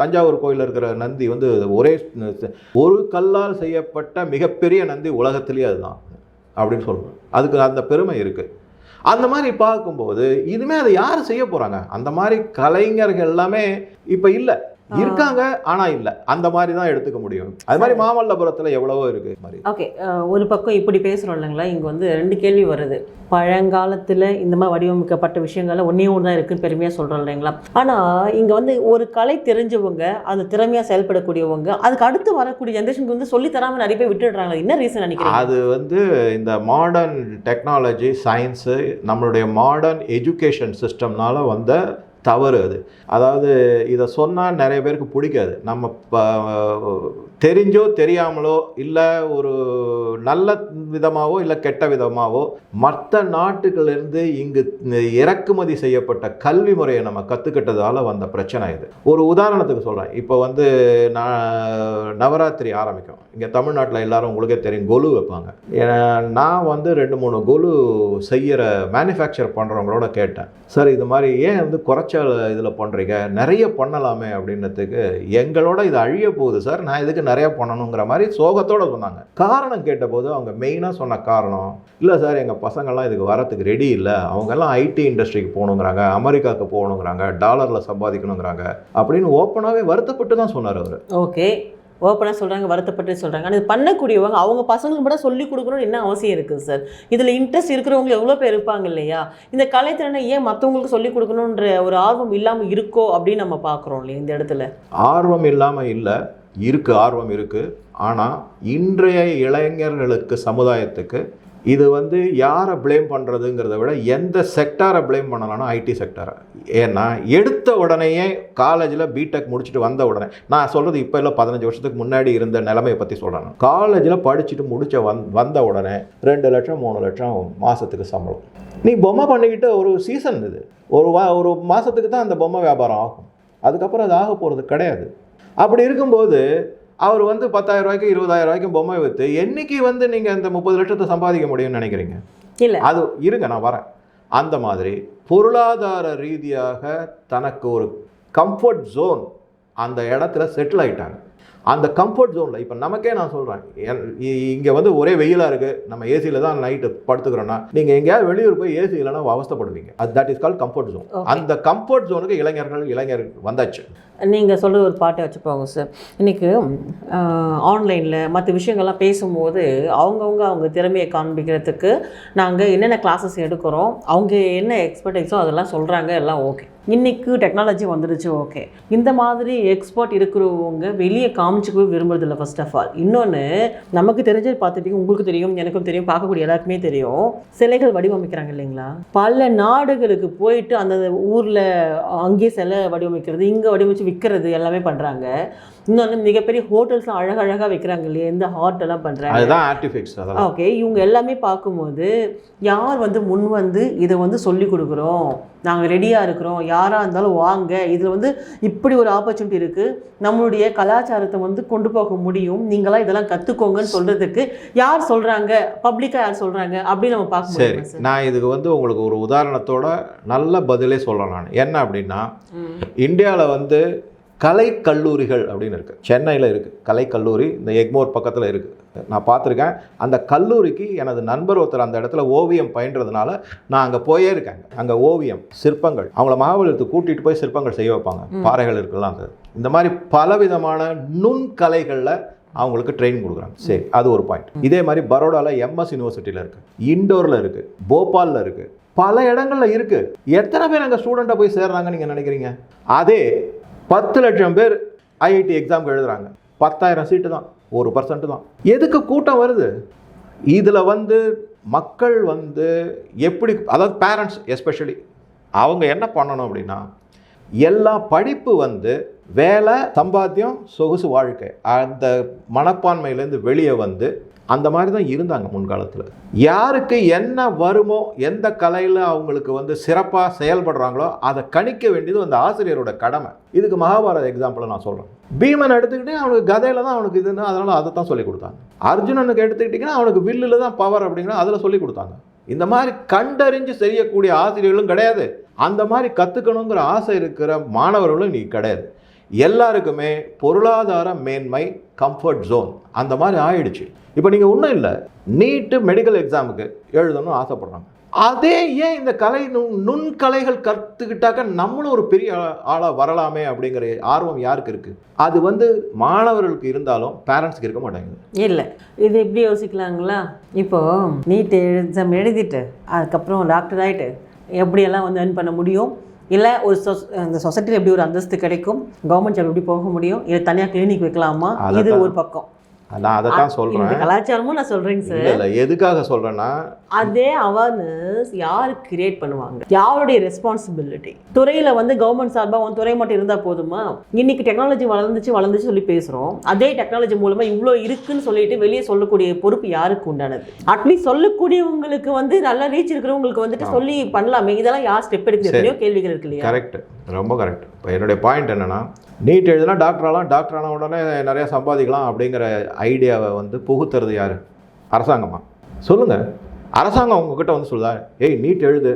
தஞ்சாவூர் கோயிலில் இருக்கிற நந்தி வந்து ஒரே ஒரு கல்லால் செய்யப்பட்ட மிகப்பெரிய நந்தி உலகத்திலேயே அதுதான் அப்படின்னு சொல்கிறோம் அதுக்கு அந்த பெருமை இருக்குது அந்த மாதிரி பார்க்கும்போது இனிமே அதை யார் செய்ய போகிறாங்க அந்த மாதிரி கலைஞர்கள் எல்லாமே இப்போ இல்லை. இருக்காங்க ஆனால் இல்லை. அந்த மாதிரி தான் எடுத்துக்க முடியும். அது மாதிரி மாமல்லபுரத்தில் எவ்வளவோ இருக்குது இது மாதிரி. ஓகே ஒரு பக்கம் இப்படி பேசுகிறோம் இல்லைங்களா? இங்கே வந்து ரெண்டு கேள்வி வருது. பழங்காலத்தில் இந்த மாதிரி வடிவமைக்கப்பட்ட விஷயங்கள்ல ஒன்றே ஒன்று தான் இருக்குன்னு பெருமையாக சொல்கிறோம் இல்லைங்களா? ஆனால் இங்கே வந்து ஒரு கலை தெரிஞ்சவங்க அது திறமையாக செயல்படக்கூடியவங்க அதுக்கு அடுத்து வரக்கூடிய ஜென்ரேஷனுக்கு வந்து சொல்லி தராமல் நிறைய பேர் விட்டுடுறாங்க என்ன ரீசன் நினைக்கிறீங்க? அது வந்து இந்த மாடர்ன் டெக்னாலஜி சயின்ஸு நம்மளுடைய மாடர்ன் எஜுகேஷன் சிஸ்டம்னால வந்த தவறு அது. அதாவது இதை சொன்னால் நிறைய பேருக்கு பிடிக்காது. நம்ம ப- தெரிஞ்சோ தெரியாமலோ இல்லை ஒரு நல்ல விதமாகவோ இல்லை கெட்ட விதமாகவோ மற்ற நாட்டுகளிலிருந்து இங்கு இறக்குமதி செய்யப்பட்ட கல்வி முறையை நம்ம கற்றுக்கிட்டதால் வந்த பிரச்சனை இது. ஒரு உதாரணத்துக்கு சொல்கிறேன் இப்போ வந்து நான் நவராத்திரி ஆரம்பிக்கும். இங்கே தமிழ்நாட்டில் எல்லாரும் உங்களுக்கே தெரியும் கொலு வைப்பாங்க. நான் வந்து ரெண்டு மூணு கொலு செய்கிற மேனுஃபேக்சர் பண்ணுறவங்களோட கேட்டேன். சார் இது மாதிரி ஏன் வந்து குறைச்ச இதில் பண்ணுறீங்க நிறைய பண்ணலாமே அப்படின்றதுக்கு எங்களோட இது அழிய போகுது சார். நான் இதுக்கு நிறைய பண்ணணுங்கிற மாதிரி சோகத்தோடு சொன்னாங்க. காரணம் கேட்டபோது அவங்க மெயினாக சொன்ன காரணம் இல்லை சார் எங்கள் பசங்கள்லாம் இதுக்கு வரத்துக்கு ரெடி இல்லை. அவங்கெல்லாம் ஐடி இண்டஸ்ட்ரிக்கு போகணுங்கிறாங்க அமெரிக்காவுக்கு போகணுங்கிறாங்க டாலரில் சம்பாதிக்கணுங்கிறாங்க அப்படின்னு ஓப்பனாகவே வருத்தப்பட்டு தான் சொன்னார் அவர். ஓகே ஓப்பனாக சொல்கிறாங்க வருத்தப்பட்டு சொல்கிறாங்க ஆனால் இது பண்ணக்கூடியவங்க அவங்க பசங்களுக்கு மட்டும் சொல்லி கொடுக்கணும்னு என்ன அவசியம் இருக்குது சார் இதில் இன்ட்ரெஸ்ட் இருக்கிறவங்க எவ்வளோ பேர் இருப்பாங்க இல்லையா? இந்த கலைத்திறனை ஏன் மற்றவங்களுக்கு சொல்லி கொடுக்கணுன்ற ஒரு ஆர்வம் இல்லாமல் இருக்கோ அப்படின்னு நம்ம பார்க்குறோம் இல்லையா இந்த இடத்துல? ஆர்வம் இல்லாமல் இல்லை இருக்குது ஆர்வம் இருக்குது ஆனால் இன்றைய இளைஞர்களுக்கு சமுதாயத்துக்கு இது வந்து யாரை ப்ளேம் பண்ணுறதுங்கிறத விட எந்த செக்டாரை ப்ளேம் பண்ணலாம்னா ஐடி செக்டாரை ஏன்னா எடுத்த உடனேயே காலேஜில் பிடெக் முடிச்சுட்டு வந்த உடனே நான் சொல்கிறது இப்போ இல்லை பதினஞ்சு வருஷத்துக்கு முன்னாடி இருந்த நிலைமையை பற்றி சொல்கிறேன் காலேஜில் படிச்சுட்டு முடிச்ச வந் வந்த உடனே ரெண்டு லட்சம் மூணு லட்சம் மாதத்துக்கு சம்பளம். நீ பொம்மை பண்ணிக்கிட்டு ஒரு சீசன் இது. ஒரு வா ஒரு மாதத்துக்கு தான் அந்த பொம்மை வியாபாரம் ஆகும். அதுக்கப்புறம் அது ஆக போகிறது கிடையாது. அப்படி இருக்கும்போது அவர் வந்து பத்தாயிரம் ரூபாய்க்கு இருபதாயிரம் ரூபாய்க்கு பொம்மை விற்று என்னைக்கு வந்து நீங்கள் இந்த முப்பது லட்சத்தை சம்பாதிக்க முடியும்னு நினைக்கிறீங்க? இல்லை. அது இருங்க நான் வரேன். அந்த மாதிரி பொருளாதார ரீதியாக தனக்கு ஒரு கம்ஃபர்ட் ஜோன் அந்த இடத்துல செட்டில் ஆயிட்டாங்க. அந்த கம்ஃபர்ட் ஜோனில் இப்போ நமக்கே நான் சொல்கிறேன் இங்கே வந்து ஒரே வெயிலாக இருக்குது நம்ம ஏசியில் தான் நைட்டு படுத்துக்கிறோன்னா நீங்கள் எங்கேயாவது வெளியூர் போய் ஏசி இல்லைன்னா அவஸ்தைப்படுவீங்க. அது that is call comfort zone. அந்த கம்ஃபர்ட் ஜோனுக்கு இளைஞர்கள் இளைஞர் வந்தாச்சு. நீங்கள் சொல்கிற ஒரு பாட்டை வச்சுப்போங்க சார் இன்றைக்கி ஆன்லைனில் மற்ற விஷயங்கள்லாம் பேசும்போது அவங்கவுங்க அவங்க திறமையை காண்பிக்கிறதுக்கு நாங்கள் என்னென்ன கிளாஸஸ் எடுக்கிறோம் அவங்க என்ன எக்ஸ்பர்டைஸோ அதெல்லாம் சொல்கிறாங்க எல்லாம் ஓகே இன்றைக்கு டெக்னாலஜி வந்துடுச்சு ஓகே இந்த மாதிரி எக்ஸ்பர்ட் இருக்கிறவங்க வெளியே காமிச்சுக்கவே விரும்புறதில்ல ஃபர்ஸ்ட் ஆஃப் ஆல் இன்னொன்று நமக்கு தெரிஞ்சது பார்த்துட்டீங்க உங்களுக்கு தெரியும் எனக்கும் தெரியும் பார்க்கக்கூடிய எல்லாருக்குமே தெரியும். சிலைகள் வடிவமைக்கிறாங்க இல்லைங்களா? பல நாடுகளுக்கு போயிட்டு அந்த ஊரில் அங்கேயே சிலை வடிவமைக்கிறது இங்கே வடிவமைச்சு விற்கிறது எல்லாமே பண்ணுறாங்க இன்னொன்று மிகப்பெரிய ஹோட்டல்ஸ்லாம் அழகழகாக வைக்கிறாங்க இல்லையா? இந்த ஹாட் எல்லாம் பண்ணுறாங்க அதுதான் ஆர்டிஃபிக்ஸ் அதெல்லாம். ஓகே இவங்க எல்லாமே பார்க்கும்போது யார் வந்து முன் வந்து இதை வந்து சொல்லி கொடுக்குறோம்? நாங்கள் ரெடியாக இருக்கிறோம். யாராக இருந்தாலும் வாங்க. இதில் வந்து இப்படி ஒரு ஆப்பர்ச்சுனிட்டி இருக்குது நம்மளுடைய கலாச்சாரத்தை வந்து கொண்டு போக முடியும். நீங்களாம் இதெல்லாம் கற்றுக்கோங்கன்னு சொல்கிறதுக்கு யார் சொல்கிறாங்க பப்ளிக்காக யார் சொல்கிறாங்க அப்படின்னு நம்ம பார்க்க முடியும் நான் இதுக்கு வந்து உங்களுக்கு ஒரு உதாரணத்தோட நல்ல பதிலே சொல்லலாம் நான். என்ன அப்படின்னா இந்தியாவில் வந்து கலை கல்லூரிகள் அப்படின்னு இருக்குது சென்னையில் இருக்குது கலை கல்லூரி இந்த எக்மோர் பக்கத்தில் இருக்குது நான் பார்த்துருக்கேன். அந்த கல்லூரிக்கு எனது நண்பர் ஒருத்தர் அந்த இடத்துல ஓவியம் பயின்றதுனால நான் அங்கே போயே இருக்கேன். அங்கே ஓவியம் சிற்பங்கள் அவங்கள மகாபலிபுரத்துக்கு கூட்டிகிட்டு போய் சிற்பங்கள் செய்ய வைப்பாங்க. பாறைகள் இருக்குல்லாம் அது. இந்த மாதிரி பலவிதமான நுண்கலைகளில் அவங்களுக்கு ட்ரெயின் கொடுக்குறாங்க. சரி அது ஒரு பாயிண்ட். இதே மாதிரி பரோடாவில் எம்எஸ் யூனிவர்சிட்டியில் இருக்குது இண்டோரில் இருக்குது போபாலில் இருக்குது பல இடங்கள்ல இருக்கு. எத்தனை பேர் அங்கே ஸ்டூடெண்ட்டாக போய் சேர்றாங்கன்னு நீங்கள் நினைக்கிறீங்க? அதே பத்து லட்சம் பேர் ஐஐடி எக்ஸாமுக்கு எழுதுறாங்க. பத்தாயிரம் சீட்டு தான் ஒரு பர்சன்ட் தான். எதுக்கு கூட்டம் வருது? இதில் வந்து மக்கள் வந்து எப்படி அதாவது பேரண்ட்ஸ் எஸ்பெஷலி அவங்க என்ன பண்ணணும் அப்படின்னா எல்லா படிப்பு வந்து வேலை சம்பாத்தியம் சொகுசு வாழ்க்கை அந்த மனப்பான்மையிலேருந்து வெளியே வந்து அந்த மாதிரி தான் இருந்தாங்க முன்காலத்தில். யாருக்கு என்ன வருமோ எந்த கலையில் அவங்களுக்கு வந்து சிறப்பாக செயல்படுறாங்களோ அதை கணிக்க வேண்டியது அந்த ஆசிரியரோட கடமை. இதுக்கு மகாபாரத எக்ஸாம்பிளை நான் சொல்கிறேன் பீமன் எடுத்துக்கிட்டே அவனுக்கு கதையில் தான் அவனுக்கு இதுன்னு அதனால் அதை தான் சொல்லி கொடுத்தாங்க. அர்ஜுனனுக்கு எடுத்துக்கிட்டிங்கன்னா அவனுக்கு வில்லில் தான் பவர் அப்படிங்கிற அதில் சொல்லி கொடுத்தாங்க. இந்த மாதிரி கண்டறிஞ்சு செய்யக்கூடிய ஆசிரியர்களும் கிடையாது. அந்த மாதிரி கற்றுக்கணுங்கிற ஆசை இருக்கிற மாணவர்களும் இன்றைக்கி கிடையாது. எல்லாருக்குமே பொருளாதார மேன்மை கம்ஃபர்ட் ஜோன் அந்த மாதிரி ஆயிடுச்சு. இப்போ நீங்கள் ஒன்றும் இல்லை. நீட்டு மெடிக்கல் எக்ஸாமுக்கு எழுதணும்னு ஆசைப்படுறாங்க. அதே ஏன் இந்த கலை நுண் நுண்கலைகள் கற்றுக்கிட்டாக்க நம்மளும் ஒரு பெரிய ஆளாக வரலாமே அப்படிங்கிற ஆர்வம் யாருக்கு இருக்குது அது வந்து மாணவர்களுக்கு இருந்தாலும் பேரண்ட்ஸ்க்கு இருக்க மாட்டேங்குது இல்லை. இது எப்படி யோசிக்கலாங்களா? இப்போ நீட் எக்ஸாம் எழுதிட்டு அதுக்கப்புறம் டாக்டர் ஆகிட்டு எப்படியெல்லாம் வந்து ஏர்ன் பண்ண முடியும்? இல்லை ஒரு சொஸ் இந்த சொசைட்டியில் எப்படி ஒரு அந்தஸ்து கிடைக்கும்? கவர்மெண்ட் ஜாப் எப்படி போக முடியும்? இல்லை தனியாக கிளினிக் வைக்கலாமா? இது ஒரு பக்கம். நான் அதை தான் சொல்கிறேன் கலாச்சாரமும் நான் சொல்கிறேங்க சார். இல்லை எதுக்காக சொல்கிறேன்னா அதே அவேர்னஸ் யார் கிரியேட் பண்ணுவாங்க? யாருடைய ரெஸ்பான்சிபிலிட்டி துறையில் வந்து கவர்மெண்ட் சார்பாக உன் துறை மட்டும் இருந்தால் போதுமா? இன்னைக்கு டெக்னாலஜி வளர்ந்துச்சு வளர்ந்துச்சு சொல்லி பேசுகிறோம் அதே டெக்னாலஜி மூலமாக இவ்வளோ இருக்குன்னு சொல்லிட்டு வெளியே சொல்லக்கூடிய பொறுப்பு யாருக்கு உண்டானது? அட்லீஸ்ட் சொல்லக்கூடியவங்களுக்கு வந்து நல்ல ரீச் இருக்கிறவங்களுக்கு வந்துட்டு சொல்லி பண்ணலாமே. இதெல்லாம் யார் ஸ்டெப் எடுக்கிறது எத்தனையோ கேள்விகள் இருக்கு இல்லையா? கரெக்ட் ரொம்ப கரெக்ட் இப்போ என்னுடைய பாயிண்ட் என்னன்னா நீட் எழுதுனா டாக்டர் ஆகலாம் டாக்டர் ஆன உடனே நிறைய சம்பாதிக்கலாம் அப்படிங்கிற ஐடியாவை வந்து புகுத்துறது யாரு? அரசாங்கமா? சொல்லுங்க. அரசாங்கம் உங்ககிட்ட வந்து சொல்லுதா? ஏய் நீட் எழுது.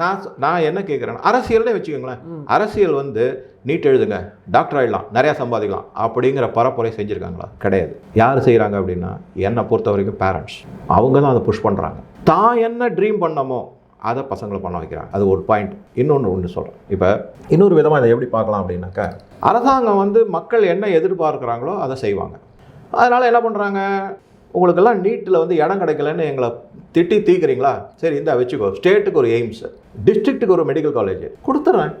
நான் நான் என்ன கேட்குறேன் அரசியல்னே வச்சுக்கோங்களேன். அரசியல் வந்து நீட் எழுதுங்க டாக்டர் ஆயிடலாம் நிறையா சம்பாதிக்கலாம் அப்படிங்கிற பரப்புரை செஞ்சுருக்காங்களா? கிடையாது. யார் செய்கிறாங்க அப்படின்னா என்னை பொறுத்த வரைக்கும் பேரண்ட்ஸ் அவங்க தான் அதை புஷ் பண்ணுறாங்க தான் என்ன ட்ரீம் பண்ணமோ அதை பசங்களை பண்ண வைக்கிறாங்க. அது ஒரு பாயிண்ட் இன்னொன்று ஒன்று சொல்கிறேன் இப்போ இன்னொரு விதமாக இதை எப்படி பார்க்கலாம் அப்படின்னாக்கா அரசாங்கம் வந்து மக்கள் என்ன எதிர்பார்க்குறாங்களோ அதை செய்வாங்க. அதனால் என்ன பண்ணுறாங்க உங்களுக்கெல்லாம் நீட்டில் வந்து இடம் கிடைக்கலன்னு எங்களை திட்டி தீக்குறீங்களா? சரி இந்த வச்சுக்கோ. ஸ்டேட்டுக்கு ஒரு எய்ம்ஸ் டிஸ்ட்ரிக்ட்டுக்கு ஒரு மெடிக்கல் காலேஜ் கொடுத்துட்றேன்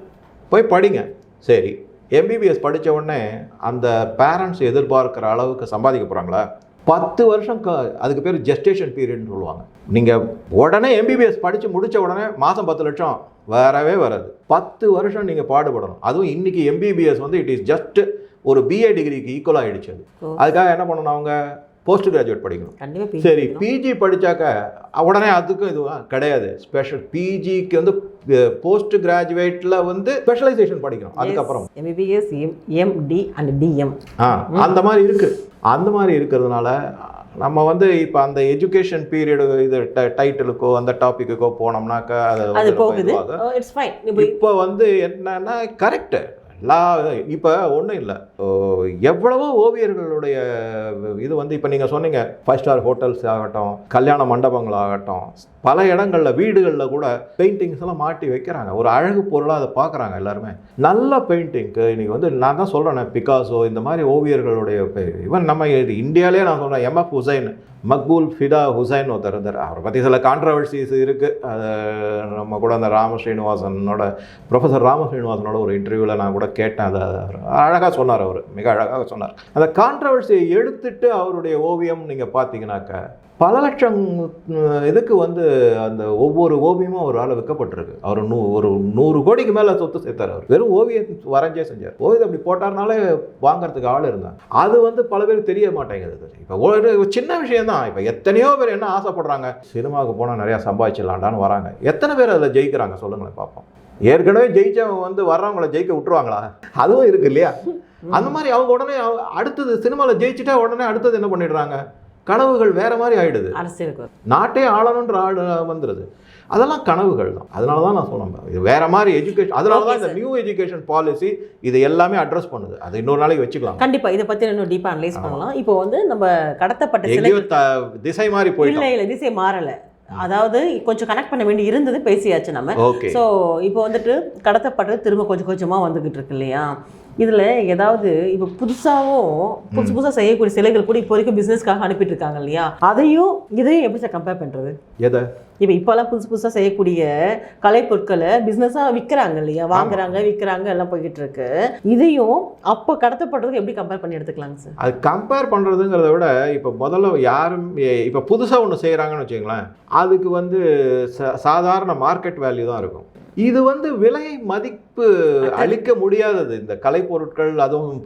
போய் படிங்க. சரி எம்பிபிஎஸ் படித்த உடனே அந்த பேரண்ட்ஸ் எதிர்பார்க்குற அளவுக்கு சம்பாதிக்க போகிறாங்களா பத்து வருஷம் க அதுக்கு பேர் ஜெஸ்டேஷன் பீரியட்னு சொல்லுவாங்க. நீங்கள் உடனே எம்பிபிஎஸ் படித்து முடித்த உடனே மாதம் பத்து லட்சம் வரவே வராது. பத்து வருஷம் நீங்கள் பாடுபடணும். அதுவும் இன்னைக்கு எம்பிபிஎஸ் வந்து இட் இஸ் ஜஸ்ட் ஒரு பிஏ டிகிரிக்கு ஈக்குவல் ஆகிடுச்சு அது. அதுக்காக என்ன பண்ணணும் அவங்க? போஸ்ட் கிராஜுவேட் படிக்கணும். சரி பிஜி படிச்சாக்க உடனே அதுக்கும் இதுவா கிடையாது. ஸ்பெஷல் பிஜிக்கு வந்து போஸ்ட் கிராஜுவேட்டில் வந்து ஸ்பெஷலைசேஷன் படிக்கணும். அதுக்கப்புறம். எம்பிபிஎஸ் எம்டி அண்ட் டிஎம் ஆ அந்த மாதிரி இருக்கு. அந்த மாதிரி இருக்கிறதுனால நம்ம வந்து இப்போ அந்த எஜுகேஷன் பீரியடு இது டைட்டிலுக்கோ அந்த டாப்பிக்குக்கோ போனோம்னாக்கா அது இப்போ இப்போ வந்து என்னன்னா கரெக்டு லா இப்போ ஒன்றும் இல்லை. எவ்வளவோ ஓவியர்களுடைய இது வந்து இப்போ நீங்கள் சொன்னீங்க ஃபைவ் ஸ்டார் ஹோட்டல்ஸ் ஆகட்டும் கல்யாண மண்டபங்கள் ஆகட்டும் பல இடங்களில் வீடுகளில் கூட பெயிண்டிங்ஸ் எல்லாம் மாட்டி வைக்கிறாங்க. ஒரு அழகு பொருளாக அதை பார்க்குறாங்க எல்லாருமே. நல்ல பெயிண்டிங்க்கு இன்றைக்கி வந்து நான் தான் சொல்கிறேன் பிகாசோ இந்த மாதிரி ஓவியர்களுடைய ஈவன் நம்ம இது இந்தியாவிலே நான் சொல்கிறேன் எம்எஃப் ஹுசைன் மக்பூல் ஃபிடா ஹுசைன் ஒருத்தர் இருந்தார். அவரை பற்றி சில கான்ட்ரவர்சிஸ் இருக்குது அது நம்ம கூட அந்த ராம ஸ்ரீனிவாசனோட ப்ரொஃபஸர் ராம ஸ்ரீனிவாசனோட ஒரு இன்டர்வியூவில் நான் கூட கேட்டேன். அதை அழகாக சொன்னார் அவர். மிக அழகாக சொன்னார். அந்த கான்ட்ரவர்சியை எடுத்துட்டு அவருடைய ஓவியம் நீங்கள் பார்த்தீங்கன்னாக்க பல லட்சம் இதுக்கு வந்து அந்த ஒவ்வொரு ஓவியமும் ஒரு ஆள் விற்கப்பட்டிருக்கு. அவர் நூ ஒரு நூறு கோடிக்கு மேலே சொத்து சேர்த்தார் அவர். வெறும் ஓவியம் வரைஞ்சே செஞ்சார். ஓவியம் அப்படி போட்டார்னாலே வாங்குறதுக்கு ஆள் இருந்தாங்க. அது வந்து பல பேர் தெரிய மாட்டேங்குது. இப்போ ஒரு சின்ன விஷயம் தான் இப்போ எத்தனையோ பேர் என்ன ஆசைப்படுறாங்க? சினிமாவுக்கு போனால் நிறையா சம்பாதிச்சிடலாண்டான்னு வராங்க. எத்தனை பேர் அதில் ஜெயிக்கிறாங்க? சொல்லுங்களேன் பார்ப்போம். ஏற்கனவே ஜெயிச்சவங்க வந்து வர்றவங்கள ஜெயிக்க விட்டுருவாங்களா? அதுவும் இருக்கு இல்லையா? அந்த மாதிரி அவங்க உடனே அடுத்தது சினிமாவில் ஜெயிச்சுட்டா உடனே அடுத்தது என்ன பண்ணிடுறாங்க? கனவுகள் வேற மாதிரி ஆயிடுது. அரசியலுக்கு. நாட்டே ஆளணுன்ற ஆள் வந்துடுது அதெல்லாம் கனவுகள் தான். அதனால தான் நான் சொன்னேன் இது வேற மாதிரி எஜுகேஷன் அதனால தான் இந்த. நியூ எஜுகேஷன் பாலிசி இது எல்லாமே அட்ரஸ் பண்ணுது. அது இன்னொரு நாளைக்கு வச்சுக்கலாம். கண்டிப்பா. இதை பத்தி இன்னும் டீப்பா அனலைஸ் பண்ணலாம். இப்போ வந்து நம்ம கடத்தப்பட்ட திசை மாதிரி இல்ல போயிட்டோம் இல்ல திசை மாறல. அதாவது கொஞ்சம் கனெக்ட் பண்ண வேண்டி இருந்தது பேசியாச்சு நம்ம. ஸோ இப்போ வந்துட்டு கடத்தப்பட்டது திரும்ப கொஞ்சம் கொஞ்சமா வந்துகிட்டு இருக்கு இல்லையா? இதுல ஏதாவது இப்போ புதுசாவும் புதுசு புதுசா செய்யக்கூடிய சிலைகள் கூட இப்போ வரைக்கும் பிசினஸ்க்காக அனுப்பிட்டு இருக்காங்க இல்லையா? அதையும் இதையும் எப்படி சார் கம்பேர் பண்றது? எதை? இப்போ இப்போல்லாம் புதுசு புதுசா செய்யக்கூடிய கலைப்பொருட்களை பிஸ்னஸாக விற்கிறாங்க இல்லையா? வாங்குறாங்க விற்கிறாங்க எல்லாம் போய்கிட்டு இருக்கு. இதையும் அப்போ கடத்தப்பட்டதுக்கு எப்படி கம்பேர் பண்ணி எடுத்துக்கலாங்க சார் அது கம்பேர் பண்ணுறதுங்கிறத விட இப்போ முதல்ல யாரும் இப்போ புதுசாக ஒன்று செய்கிறாங்கன்னு வச்சுங்களேன் அதுக்கு வந்து சாதாரண மார்க்கெட் வேல்யூ தான் இருக்கும். இது வந்து விலை மதிப்பு அளிக்க முடியாதது. இந்த கலைப்பொருட்கள் அதுவும்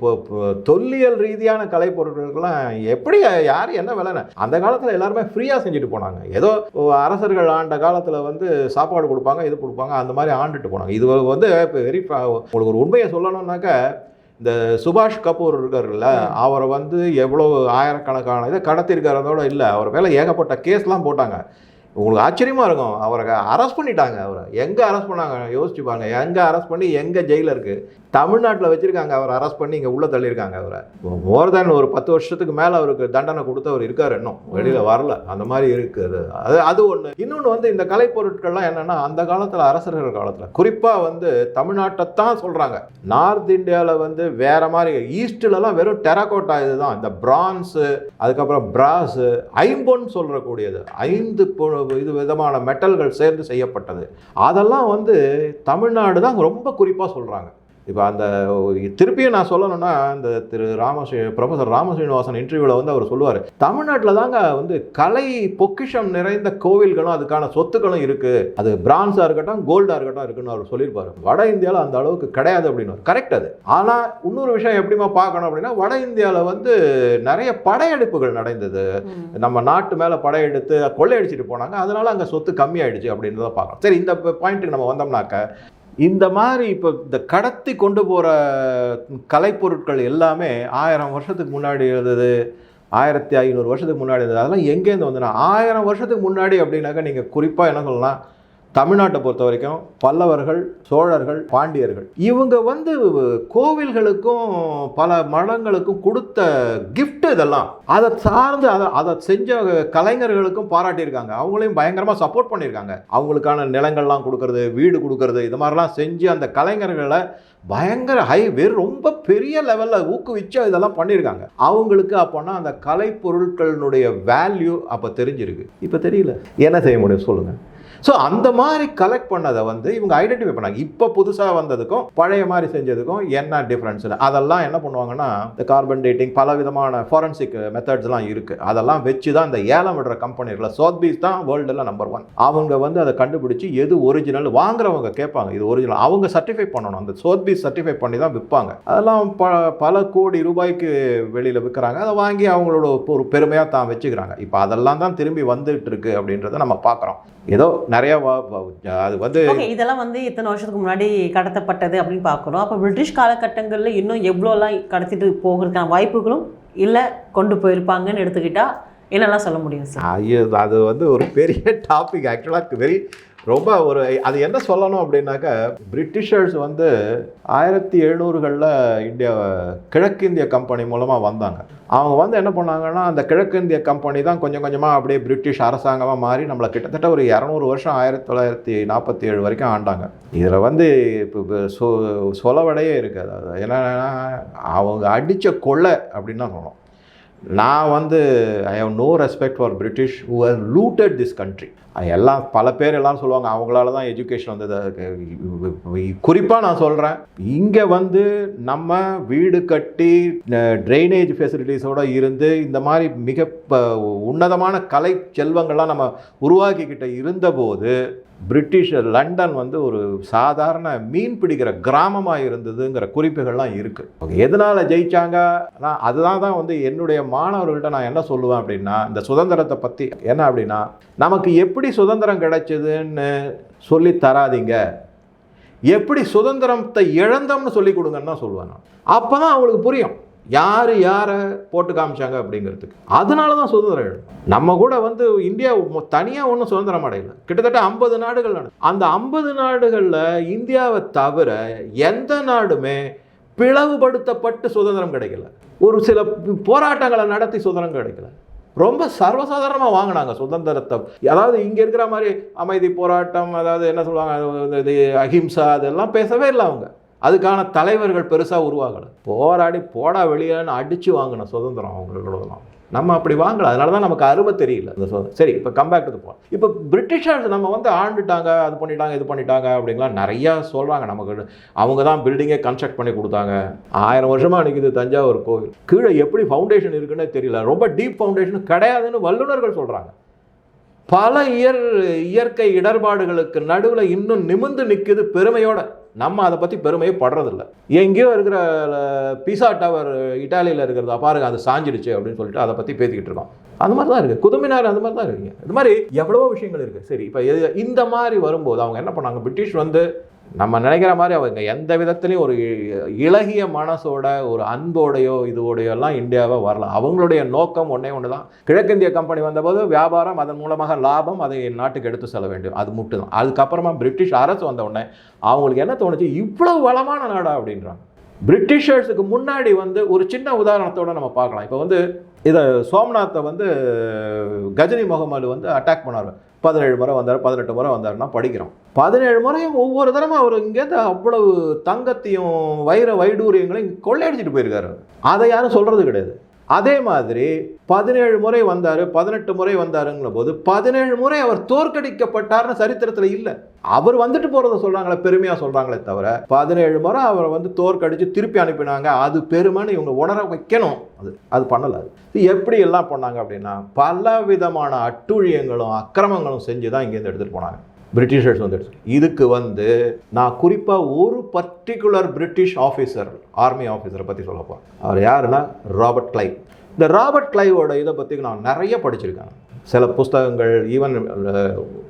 தொல்லியல் ரீதியான கலைப்பொருட்களுக்கெல்லாம் எப்படி யார் என்ன விலைன்னு. அந்த காலத்தில் எல்லாருமே ஃப்ரீயாக செஞ்சுட்டு போனாங்க. ஏதோ அரசர்கள் ஆண்ட காலத்தில் வந்து சாப்பாடு கொடுப்பாங்க இது கொடுப்பாங்க அந்த மாதிரி ஆண்டுட்டு போனாங்க. இது வந்து இப்போ வெரி உங்களுக்கு ஒரு உண்மையை சொல்லணும்னாக்க இந்த சுபாஷ் கபூர் இருக்கார்ல அவரை வந்து எவ்வளோ ஆயிரக்கணக்கான இதை கடத்திருக்கிறதோட இல்லை. அவர் மேலே ஏகப்பட்ட கேஸ்லாம் போட்டாங்க. உங்களுக்கு ஆச்சரியமா இருக்கும். அவரை அரெஸ்ட் பண்ணிட்டாங்க அவரை. எங்கே அரெஸ்ட் பண்ணாங்க? யோசிச்சு பாருங்க. எங்கே அரெஸ்ட் பண்ணி எங்கே ஜெயிலில் இருக்குது தமிழ்நாட்டில் வச்சுருக்காங்க அவரை அரெஸ்ட் பண்ணி இங்கே உள்ளே தள்ளியிருக்காங்க அவரை. மோர் தேன் ஒரு பத்து வருஷத்துக்கு மேலே அவருக்கு தண்டனை கொடுத்து அவர் இருக்கார் இன்னும். வெளியில் வரல. அந்த மாதிரி இருக்குது. அது அது ஒன்று இன்னொன்று வந்து இந்த கலைப்பொருட்கள்லாம் என்னென்னா அந்த காலத்தில் அரசர்கள் காலத்தில். குறிப்பாக வந்து தமிழ்நாட்டை தான் சொல்கிறாங்க நார்த் இந்தியாவில் வந்து வேற மாதிரி ஈஸ்ட்லலாம் வெறும் டெராகோட்டா இதுதான். இந்த பிரான்ஸு அதுக்கப்புறம் பிராஸு ஐம்பொன் சொல்கிறக்கூடியது ஐந்து பொ- இது விதமான மெட்டல்கள் சேர்ந்து செய்யப்பட்டது. அதெல்லாம் வந்து தமிழ்நாடு தான் ரொம்ப குறிப்பாக சொல்கிறாங்க இப்போ அந்த திருப்பியும் நான் சொல்லணும்னா இந்த திரு ராமஸ்ரீ ப்ரொஃபசர் ராமஸ்ரீனிவாசன் இன்டர்வியூவில் வந்து அவர் சொல்லுவார் தமிழ்நாட்டில் தாங்க வந்து கலை பொக்கிஷம் நிறைந்த கோவில்களும் அதுக்கான சொத்துக்களும் இருக்குது அது பிரான்ஸாக இருக்கட்டும் கோல்டாக இருக்கட்டும் இருக்குன்னு அவர் சொல்லியிருப்பாரு. வட இந்தியாவில் அந்த அளவுக்கு கிடையாது அப்படின்னு. கரெக்ட் அது. ஆனால் இன்னொரு விஷயம் எப்படிமா பார்க்கணும் அப்படின்னா வட இந்தியாவில் வந்து நிறைய படையெடுப்புகள் நடந்தது. நம்ம நாட்டு மேலே படையெடுத்து கொள்ளையடிச்சிட்டு போனாங்க. அதனால அங்கே சொத்து கம்மியாயிடுச்சு அப்படின்றத பார்க்கலாம் சரி இந்த பாயிண்ட்டுக்கு நம்ம வந்தோம்னாக்க இந்த மாதிரி இப்போ இந்த கடத்தி கொண்டு போகிற கலைப்பொருட்கள் எல்லாமே ஆயிரம் வருஷத்துக்கு முன்னாடி இருந்தது ஆயிரத்தி ஐநூறு வருஷத்துக்கு முன்னாடி இருந்தது அதெல்லாம் எங்கேருந்து வந்ததுன்னா ஆயிரம் வருஷத்துக்கு முன்னாடி அப்படின்னாக்கா நீங்கள் குறிப்பாக என்ன சொல்லலாம்? தமிழ்நாட்டை பொறுத்த வரைக்கும் பல்லவர்கள் சோழர்கள் பாண்டியர்கள் இவங்க வந்து கோவில்களுக்கும் பல மடங்களுக்கும் கொடுத்த கிஃப்ட் இதெல்லாம். அதை சார்ந்து அதை அதை செஞ்ச கலைஞர்களுக்கும் பாராட்டியிருக்காங்க. அவங்களையும் பயங்கரமாக சப்போர்ட் பண்ணியிருக்காங்க. அவங்களுக்கான நிலங்கள்லாம் கொடுக்கறது வீடு கொடுக்கறது இது மாதிரிலாம் செஞ்சு அந்த கலைஞர்களை பயங்கர ஹை வெறும் ரொம்ப பெரிய லெவலில் ஊக்குவிச்சு இதெல்லாம் பண்ணியிருக்காங்க. அவங்களுக்கு அப்போனா அந்த கலைப்பொருட்களினுடைய வேல்யூ அப்போ தெரிஞ்சிருக்கு. இப்போ தெரியல. என்ன செய்ய முடியும்? சொல்லுங்கள் ஸோ அந்த மாதிரி கலெக்ட் பண்ணதை வந்து இவங்க ஐடென்டிஃபை பண்ணாங்க. இப்போ புதுசாக வந்ததுக்கும் பழைய மாதிரி செஞ்சதுக்கும் என்ன டிஃப்ரென்ஸ்னு அதெல்லாம் என்ன பண்ணுவாங்கன்னா இந்த கார்பன் டேட்டிங் பல விதமான ஃபாரன்சிக் மெத்தட்ஸ்லாம் இருக்குது அதெல்லாம் வச்சு தான் இந்த ஏலம் விடுற கம்பெனிகளை சோத்பீஸ் தான் வேர்ல்டில் நம்பர் ஒன் அவங்க வந்து அதை கண்டுபிடிச்சி எது ஒரிஜினல் வாங்குறவங்க கேட்பாங்க. இது ஒரிஜினல் அவங்க சர்டிஃபை பண்ணணும். அந்த சோத்பீஸ் சர்டிஃபை பண்ணி தான் விற்பாங்க அதெல்லாம் ப பல கோடி ரூபாய்க்கு வெளியில் விற்கிறாங்க அதை வாங்கி அவங்களோட ஒரு பெருமையாக தான் வச்சுக்கிறாங்க. இப்போ அதெல்லாம் தான் திரும்பி வந்துட்டு இருக்கு அப்படின்றத நம்ம பார்க்குறோம். ஏதோ நிறைய அது வந்து இதெல்லாம் வந்து இத்தனை வருஷத்துக்கு முன்னாடி கடத்தப்பட்டது அப்படின்னு பார்க்குறோம் அப்போ பிரிட்டிஷ் காலகட்டங்களில் இன்னும் எவ்வளோலாம் கடத்திட்டு போகிறதுக்கான வாய்ப்புகளும் இல்லை கொண்டு போயிருப்பாங்கன்னு எடுத்துக்கிட்டா என்னெல்லாம் சொல்ல முடியும் சார் ஐயோ அது வந்து ஒரு பெரிய டாபிக் ஆக்சுவலாக வெரி ரொம்ப ஒரு அது என்ன சொல்லணும் அப்படின்னாக்கா பிரிட்டிஷர்ஸ் வந்து ஆயிரத்தி எழுநூறுகளில் இந்தியா கிழக்கிந்திய கம்பெனி மூலமாக வந்தாங்க. அவங்க வந்து என்ன பண்ணாங்கன்னா அந்த கிழக்கிந்திய கம்பெனி தான் கொஞ்சம் கொஞ்சமாக அப்படியே பிரிட்டிஷ் அரசாங்கமாக மாறி நம்மளை கிட்டத்தட்ட ஒரு இரநூறு வருஷம் ஆயிரத்தி தொள்ளாயிரத்தி நாற்பத்தி ஏழு வரைக்கும் ஆண்டாங்க. இதில் வந்து இப்போ சொ சொலவடையே இருக்குது அது என்னன்னா அவங்க அடித்த கொள்ளை அப்படின்னு தான் சொல்லணும். நான் வந்து I have no respect for British who her looted this country எல்லாம் பல பேர் எல்லாம் சொல்லுவாங்க அவங்களால தான் எஜுகேஷன் வந்தது. குறிப்பாக நான் சொல்கிறேன் இங்கே வந்து நம்ம வீடு கட்டி ட்ரைனேஜ் ஃபெசிலிட்டிஸோடு இருந்து இந்த மாதிரி மிக உன்னதமான கலை செல்வங்கள்லாம் நம்ம உருவாக்கிக்கிட்ட இருந்தபோது பிரிட்டிஷ் லண்டன் வந்து ஒரு சாதாரண மீன் பிடிக்கிற கிராமமாக இருந்ததுங்கிற குறிப்புகள்லாம் இருக்குது எதனால் ஜெயித்தாங்க அதுதான் தான் வந்து என்னுடைய மாணவர்கள்ட்ட நான் என்ன சொல்லுவேன் அப்படின்னா இந்த சுதந்திரத்தை பற்றி என்ன அப்படின்னா நமக்கு எப்படி சுதந்திரம் கிடைச்சதுன்னு சொல்லி தராதீங்க. எப்படி சுதந்திரத்தை இழந்தோம்னு சொல்லி கொடுங்கன்னு தான் சொல்லுவேன் நான். அப்போ தான் அவங்களுக்கு புரியும். யார் யாரை போட்டு காமிச்சாங்க அப்படிங்கிறதுக்கு. அதனால தான் சுதந்திரம் எழுதும் நம்ம கூட வந்து இந்தியா தனியாக ஒன்றும் சுதந்திரம் அடையலை. கிட்டத்தட்ட ஐம்பது நாடுகள் நட அந்த ஐம்பது நாடுகளில் இந்தியாவை தவிர எந்த நாடுமே பிளவுபடுத்தப்பட்டு சுதந்திரம் கிடைக்கல. ஒரு சில போராட்டங்களை நடத்தி சுதந்திரம் கிடைக்கல. ரொம்ப சர்வசாதாரணமாக வாங்கினாங்க சுதந்திரத்தை. அதாவது இங்கே இருக்கிற மாதிரி அமைதி போராட்டம் அதாவது என்ன சொல்லுவாங்க இது அஹிம்சா அதெல்லாம் பேசவே இல்லை அவங்க. அதுக்கான தலைவர்கள் பெருசாக உருவாகலை. போராடி போடா வெளியேன்னு அடித்து வாங்கின சுதந்திரம் அவங்களோடலாம் நம்ம அப்படி வாங்கல அதனால தான் நமக்கு அருமை தெரியல. அந்த சுதந்திரம் சரி இப்போ கம்பேக் டு போ இப்போ பிரிட்டிஷர்ஸ் நம்ம வந்து ஆண்டுட்டாங்க அது பண்ணிட்டாங்க இது பண்ணிட்டாங்க அப்படிங்கலாம் நிறையா சொல்கிறாங்க நமக்கு. அவங்க தான் பில்டிங்கே கன்ஸ்ட்ரக்ட் பண்ணி கொடுத்தாங்க. ஆயிரம் வருஷமாக நிற்குது தஞ்சாவூர் கோவில். கீழே எப்படி ஃபவுண்டேஷன் இருக்குன்னே தெரியல. ரொம்ப டீப் ஃபவுண்டேஷன் கிடையாதுன்னு வல்லுநர்கள் சொல்கிறாங்க பல இயற் இயற்கை இடர்பாடுகளுக்கு நடுவில் இன்னும் நிமிர்ந்து நிற்குது பெருமையோட. நம்ம அதை பற்றி பெருமையை படுறதில்ல. எங்கேயோ இருக்கிற பீசா டவர் இட்டாலியில் இருக்கிறதா பாருங்க அது சாஞ்சிடுச்சு அப்படின்னு சொல்லிட்டு அதை பற்றி பேசிக்கிட்டு இருக்கோம். அந்த மாதிரி தான் இருக்குது குதுமினார் அந்த மாதிரி தான் இருக்குங்க இது மாதிரி எவ்வளவோ விஷயங்கள் இருக்குது சரி இப்போ இந்த மாதிரி வரும்போது அவங்க என்ன பண்ணாங்க? பிரிட்டிஷ் வந்து நம்ம நினைக்கிற மாதிரி அவங்க எந்த விதத்துலையும் ஒரு இலகிய இளகிய மனசோட ஒரு அன்போடையோ இதுவோடையோ எல்லாம் இந்தியாவை வரலாம் அவங்களுடைய நோக்கம் ஒன்றே ஒன்று தான் கிழக்கிந்திய கம்பெனி வந்தபோது வியாபாரம் அதன் மூலமாக லாபம் அதை என் நாட்டுக்கு எடுத்து செல்ல வேண்டும். அது மட்டும் தான் அதுக்கப்புறமா பிரிட்டிஷ் அரசு வந்த உடனே அவங்களுக்கு என்ன தோணுச்சு? இவ்வளவு வளமான நாடா அப்படின்றாங்க. பிரிட்டிஷர்ஸுக்கு முன்னாடி வந்து ஒரு சின்ன உதாரணத்தோடு நம்ம பார்க்கலாம். இப்போ வந்து இதை சோம்நாத்தை வந்து கஜினி முகமது வந்து அட்டாக் பண்ணார். பதினேழு முறை வந்தார் பதினெட்டு முறை வந்தாருன்னா படிக்கிறோம். பதினேழு முறையும் ஒவ்வொரு தடவை அவர் இங்கேருந்து அவ்வளவு தங்கத்தையும் வைர வைடூரியங்களையும் கொள்ளையடிச்சிட்டு போயிருக்காரு. அதை யாரும் சொல்கிறது கிடையாது. அதே மாதிரி பதினேழு முறை வந்தார் பதினெட்டு முறை வந்தாருங்கிற போது பதினேழு முறை அவர் தோற்கடிக்கப்பட்டார்னு சரித்திரத்தில் இல்லை. அவர் வந்துட்டு போகிறத சொல்கிறாங்களே பெருமையாக சொல்கிறாங்களே தவிர பதினேழு முறை அவரை வந்து தோற்கடித்து திருப்பி அனுப்பினாங்க. அது பெருமைன்னு இவங்க உணர வைக்கணும். அது அது பண்ணலை அது. எப்படி எல்லாம் பண்ணாங்க அப்படின்னா பல விதமான அட்டுழியங்களும் அக்கிரமங்களும் செஞ்சு தான் இங்கேருந்து எடுத்துகிட்டு போனாங்க. பிரிட்டிஷர்ஸ் வந்து இதுக்கு வந்து நான் குறிப்பாக ஒரு பர்டிகுலர் பிரிட்டிஷ் ஆஃபீஸர் ஆர்மி ஆஃபீஸரை பற்றி சொல்ல போகிறேன் அவர் யாருன்னா ராபர்ட் கிளைவ் இந்த ராபர்ட் கிளைவோட இதை பற்றி நான் நிறைய படிச்சிருக்கேன். சில புஸ்தகங்கள் ஈவன்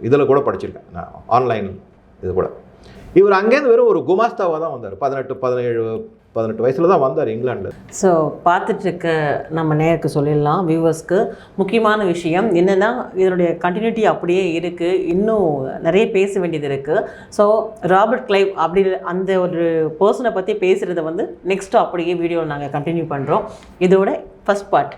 இதில் கூட படிச்சிருக்கேன். நான் ஆன்லைன் இது கூட. இவர் அங்கேருந்து வெறும் ஒரு குமாஸ்தாவாக தான் வந்தார். பதினெட்டு பதினேழு பதினெட்டு வயசில் தான் வந்தார் இங்கிலாந்து ஸோ பார்த்துட்ருக்க நம்ம நேருக்கு சொல்லிடலாம் வியூவர்ஸ்க்கு முக்கியமான விஷயம் என்னென்னா இதனுடைய கண்டினியூட்டி அப்படியே இருக்குது இன்னும் நிறைய பேச வேண்டியது இருக்குது ஸோ ராபர்ட் கிளைவ் அப்படி அந்த ஒரு பர்சனை பற்றி பேசுகிறத வந்து நெக்ஸ்ட்டு அப்படியே வீடியோ நாங்கள் கண்டினியூ பண்ணுறோம் இதோட ஃபஸ்ட் பார்ட்